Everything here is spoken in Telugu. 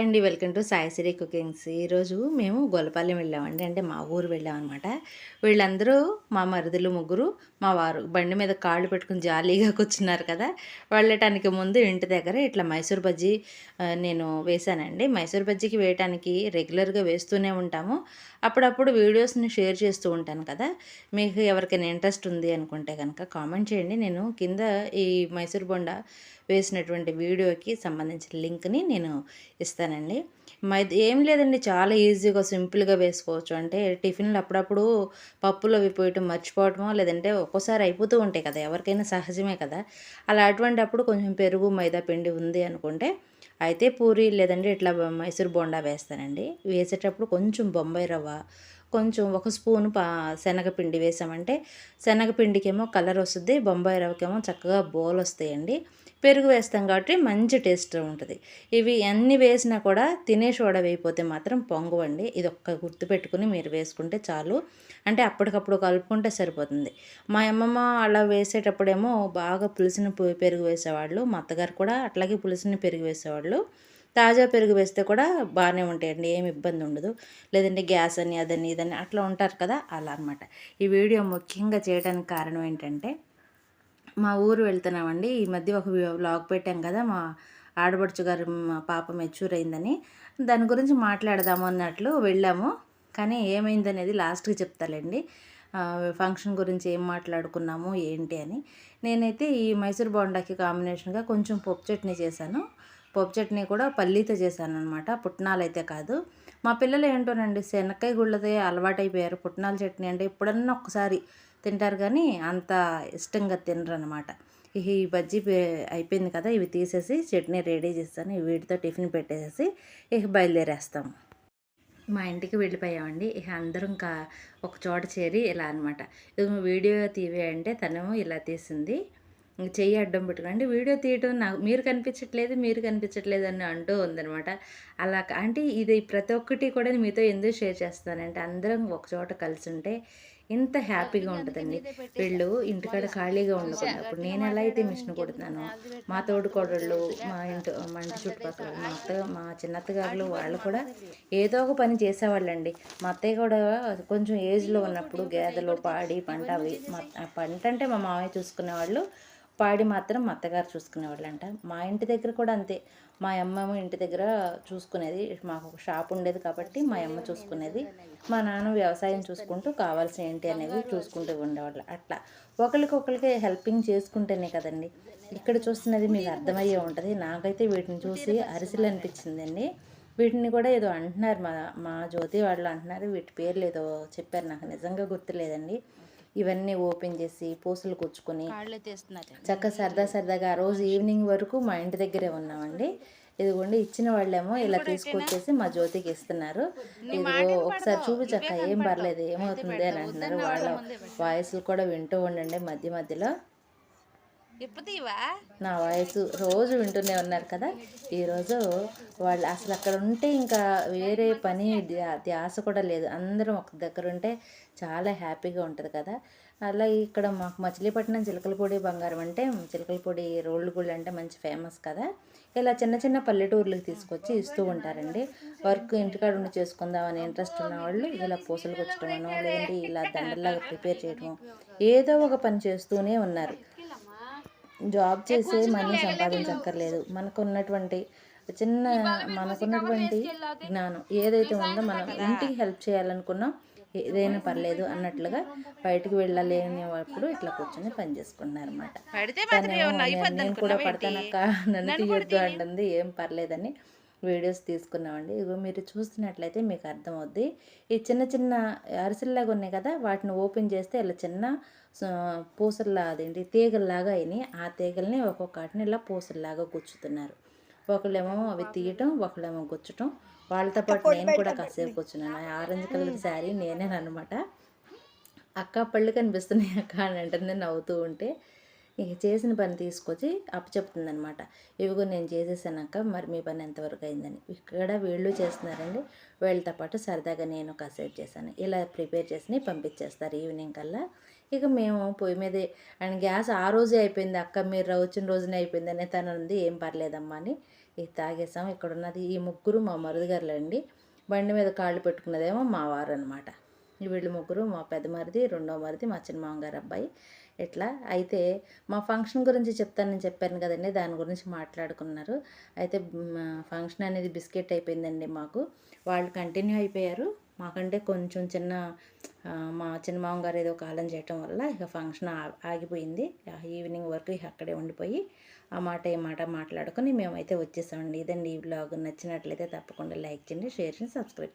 హాయ్ అండి వెల్కమ్ టు సాయిశ్రీ కుకింగ్స్. ఈరోజు మేము గొలపాలెం వెళ్ళామండి. అంటే మా ఊరు వెళ్ళామన్నమాట. వీళ్ళందరూ మా మరుదులు ముగ్గురు మా వారు బండి మీద కాళ్ళు పెట్టుకుని జాలీగా కూర్చున్నారు కదా. వెళ్ళటానికి ముందు ఇంటి దగ్గర ఇట్లా మైసూర్ బజ్జీ నేను వేశానండి. మైసూర్ బజ్జీకి వేయటానికి రెగ్యులర్గా వేస్తూనే ఉంటాము. అప్పుడప్పుడు వీడియోస్ని షేర్ చేస్తూ ఉంటాను కదా. మీకు ఎవరికైనా ఇంట్రెస్ట్ ఉంది అనుకుంటే కనుక కామెంట్ చేయండి. నేను కింద ఈ మైసూర్ బొండ వేసినటువంటి వీడియోకి సంబంధించిన లింక్ని నేను ఇస్తాను. ఇస్తానండి మై ఏం లేదండి చాలా ఈజీగా సింపుల్గా వేసుకోవచ్చు. అంటే టిఫిన్లు అప్పుడప్పుడు పప్పులు అవి పోయటం మర్చిపోవటమో లేదంటే ఒక్కోసారి అయిపోతూ ఉంటాయి కదా ఎవరికైనా సహజమే కదా. అలా అటువంటి అప్పుడు కొంచెం పెరుగు మైదా పిండి ఉంది అనుకుంటే అయితే పూరి లేదంటే ఇట్లా మైసూర్ బోండా వేస్తానండి. వేసేటప్పుడు కొంచెం బొంబాయి రవ్వ కొంచెం ఒక స్పూన్ పా శనగపిండి వేసామంటే శనగపిండికేమో కలర్ వస్తుంది బొంబాయి రవ్వకేమో చక్కగా బోల్ వస్తాయండి. పెరుగు వేస్తాం కాబట్టి మంచి టేస్ట్ ఉంటుంది. ఇవి అన్ని వేసినా కూడా తినే సోడా వేయిపోతే మాత్రం పొంగవండి. ఇది ఒక్క గుర్తు పెట్టుకుని మీరు వేసుకుంటే చాలు. అంటే అప్పటికప్పుడు కలుపుకుంటే సరిపోతుంది. మా అమ్మమ్మ అలా వేసేటప్పుడేమో బాగా పులిసిన పెరుగు వేసేవాళ్ళు. మా అత్తగారు కూడా అట్లాగే పులిసిన పెరుగు వేసేవాళ్ళు. తాజా పెరుగు వేస్తే కూడా బాగానే ఉంటాయండి. ఏమి ఇబ్బంది ఉండదు. లేదంటే గ్యాస్ అని అదని ఇదని అట్లా ఉంటారు కదా అలా అనమాట ఈ వీడియో ముఖ్యంగా చేయడానికి కారణం ఏంటంటే మా ఊరు వెళ్తున్నామండి. ఈ మధ్య ఒక వ్లాగ్ పెట్టాం కదా మా ఆడబడుచు గారు మా పాప మెచ్యూర్ అయిందని. దాని గురించి మాట్లాడదాము అన్నట్లు వెళ్ళాము. కానీ ఏమైందనేది లాస్ట్కి చెప్తాలేండి. ఫంక్షన్ గురించి ఏం మాట్లాడుకున్నాము ఏంటి అని. నేనైతే ఈ మైసూర్ బోండాకి కాంబినేషన్గా కొంచెం పప్పు చట్నీ చేశాను. పప్పు చట్నీ కూడా పల్లీతో చేశాను అనమాట పుట్నాలు అయితే కాదు. మా పిల్లలు ఏంటోనండి శనక్కాయ గుళ్ళతో అలవాటైపోయారు. పుట్నాల చట్నీ అంటే ఎప్పుడన్నా ఒక్కసారి తింటారు కానీ అంత ఇష్టంగా తినరు అనమాట ఈ బజ్జీ అయిపోయింది కదా ఇవి తీసేసి చట్నీ రెడీ చేస్తాను. వీటితో టిఫిన్ పెట్టేసి ఇక బయలుదేరేస్తాము మా ఇంటికి వెళ్ళిపోయామండి. ఇక అందరం కా ఒక చోట చేరి ఇలా అనమాట ఇది వీడియో తీవే అంటే తను ఇలా తీసింది. చెయ్యి అడ్డం పెట్టుకోండి వీడియో తీయటం నాకు మీరు కనిపించట్లేదు మీరు కనిపించట్లేదు అని అంటూ ఉందనమాట అలా అంటే ఇది ప్రతి ఒక్కటి కూడా మీతో ఎందుకు షేర్ చేస్తానంటే అందరం ఒక చోట కలిసి ఉంటే ఇంత హ్యాపీగా ఉంటుందండి. వీళ్ళు ఇంటికాడ ఖాళీగా ఉండకుండా. ఇప్పుడు నేను ఎలా అయితే మిషన్ కుడుతున్నానో మా తోడుకోడళ్ళు మా ఇంటి మా ఇంటి చుట్టుపక్కల మా అత్త మా చిన్నత్తగారులు వాళ్ళు కూడా ఏదో ఒక పని చేసేవాళ్ళండి. మా అత్తయ్య కూడా కొంచెం ఏజ్లో ఉన్నప్పుడు గేదెలు పాడి పంట అవి మా పంట అంటే మా మామయ్య చూసుకునేవాళ్ళు. పాడి మాత్రం మా అత్తగారు చూసుకునేవాళ్ళంట. మా ఇంటి దగ్గర కూడా అంతే. మా అమ్మమ్మ ఇంటి దగ్గర చూసుకునేది. మాకు ఒక షాప్ ఉండేది కాబట్టి మా అమ్మ చూసుకునేది. మా నాన్న వ్యవసాయం చూసుకుంటూ కావాల్సిన ఏంటి అనేది చూసుకుంటూ ఉండేవాళ్ళు. అట్లా ఒకరికొకరికి హెల్పింగ్ చేసుకుంటేనే కదండి. ఇక్కడ చూస్తున్నది మీకు అర్థమయ్యే ఉంటుంది. నాకైతే వీటిని చూసి అరిసెలు అనిపించిందండి. వీటిని కూడా ఏదో అంటున్నారు మా మా జ్యోతి వాళ్ళు అంటున్నారు. వీటి పేర్లు ఏదో చెప్పారు. నాకు నిజంగా గుర్తులేదండి. ఇవన్నీ ఓపెన్ చేసి పూసలు కూర్చుకొని చక్క సరదా సరదాగా ఆ రోజు ఈవినింగ్ వరకు మా ఇంటి దగ్గరే ఉన్నామండి. ఇదిగోండి ఇచ్చిన వాళ్ళేమో ఇలా తీసుకొచ్చేసి మా జ్యోతికి ఇస్తున్నారు. ఇదిగో ఒకసారి చూపించక్క ఏం పర్లేదు ఏమవుతుంది అని అంటున్నారు. వాళ్ళ వాయిస్లు కూడా వింటూ ఉండండి మధ్య మధ్యలో. ఇప్పుతీవా నా వాయిస్ రోజు వింటూనే ఉన్నారు కదా. ఈరోజు వాళ్ళు అసలు అక్కడ ఉంటే ఇంకా వేరే పని ధ్యాస కూడా లేదు. అందరం ఒక దగ్గర ఉంటే చాలా హ్యాపీగా ఉంటుంది కదా. అలా ఇక్కడ మాకు మచిలీపట్నం చిలకలపూడి బంగారం అంటే చిలకలపూడి రోళ్ళు గుళ్ళు అంటే మంచి ఫేమస్ కదా. ఇలా చిన్న చిన్న పల్లెటూర్లకు తీసుకొచ్చి ఇస్తూ ఉంటారండి. వర్క్ ఇంటికాడ ఉండి చేసుకుందాం అనే ఇంట్రెస్ట్ ఉన్న వాళ్ళు ఇలా పూసలు కూర్చడమనో లేదంటే ఇలా దండల్లాగా ప్రిపేర్ చేయడం ఏదో ఒక పని చేస్తూనే ఉన్నారు. జాబ్ చేసి మనీ సంపాదించక్కర్లేదు. మనకు ఉన్నటువంటి చిన్న మనకున్నటువంటి జ్ఞానం ఏదైతే ఉందో మనం ఇంటికి హెల్ప్ చేయాలనుకున్నాం ఏదైనా పర్లేదు అన్నట్లుగా బయటికి వెళ్ళలేనిప్పుడు ఇట్లా కూర్చొని పని చేసుకున్నారు అనమాట నేను కూడా పడతానక్క నన్ను తీయొద్దు అంటుంది ఏం పర్లేదని వీడియోస్ తీసుకున్నామండి. ఇగో మీరు చూస్తున్నట్లయితే మీకు అర్థమవుద్ది. ఈ చిన్న చిన్న అరిసెల్లాగా ఉన్నాయి కదా వాటిని ఓపెన్ చేస్తే ఇలా చిన్న పూసల్లా అదేంటి తీగల్లాగా అయినాయి. ఆ తీగల్ని ఒక్కొక్కటిని ఇలా పూసల్లాగా గుచ్చుతున్నారు. ఒకళ్ళేమో అవి తీయటం ఒకళ్ళేమో గుచ్చటం. వాళ్ళతో పాటు నేను కూడా కాసేపు కూర్చున్నాను. ఆరెంజ్ కలర్ శారీ నేనే అనమాట అక్క పళ్ళు కనిపిస్తున్నాయి అక్క అని అంటుంది నవ్వుతూ ఉంటే ఇక చేసిన పని తీసుకొచ్చి అప్పచెప్తుందనమాట ఇవిగో నేను చేసేసానక్క మరి మీ పని ఎంతవరకు అయిందని. ఇక్కడ వీళ్ళు చేస్తున్నారండి. వీళ్ళతో పాటు సరదాగా నేను కాసేపు చేశాను. ఇలా ప్రిపేర్ చేసి పంపించేస్తారు ఈవినింగ్ కల్లా. ఇక మేము పొయ్యి మీదే అండ్ గ్యాస్ ఆ రోజే అయిపోయింది. అక్క మీరు వచ్చిన రోజునే అయిపోయింది అనే తను ఉంది ఏం పర్లేదమ్మా అని. ఇది తాగేసాం. ఇక్కడ ఉన్నది ఈ ముగ్గురు మా మరుదుగారులండి. బండి మీద కాళ్ళు పెట్టుకున్నదేమో మా వారు అనమాట వీళ్ళు ముగ్గురు మా పెద్ద మరిది రెండో మరిది మా చిన్న మామగారు అబ్బాయి. ఇట్లా అయితే మా ఫంక్షన్ గురించి చెప్తానని చెప్పాను కదండి దాని గురించి మాట్లాడుకున్నారు. అయితే ఫంక్షన్ అనేది బిస్కెట్ అయిపోయిందండి మాకు. వాళ్ళు కంటిన్యూ అయిపోయారు. మాకంటే కొంచెం చిన్న మా చిన్న మామగారు ఏదో కాలం చేయటం వల్ల ఇక ఫంక్షన్ ఆ- ఆగిపోయింది. ఈవినింగ్ వరకు ఇక అక్కడే ఉండిపోయి ఆ మాట ఈ మాట మాట్లాడుకొని మేమైతే వచ్చేసామండి. ఇదండి ఈ బ్లాగ్ నచ్చినట్లయితే తప్పకుండా లైక్ చేయండి షేర్ చేయండి సబ్స్క్రైబ్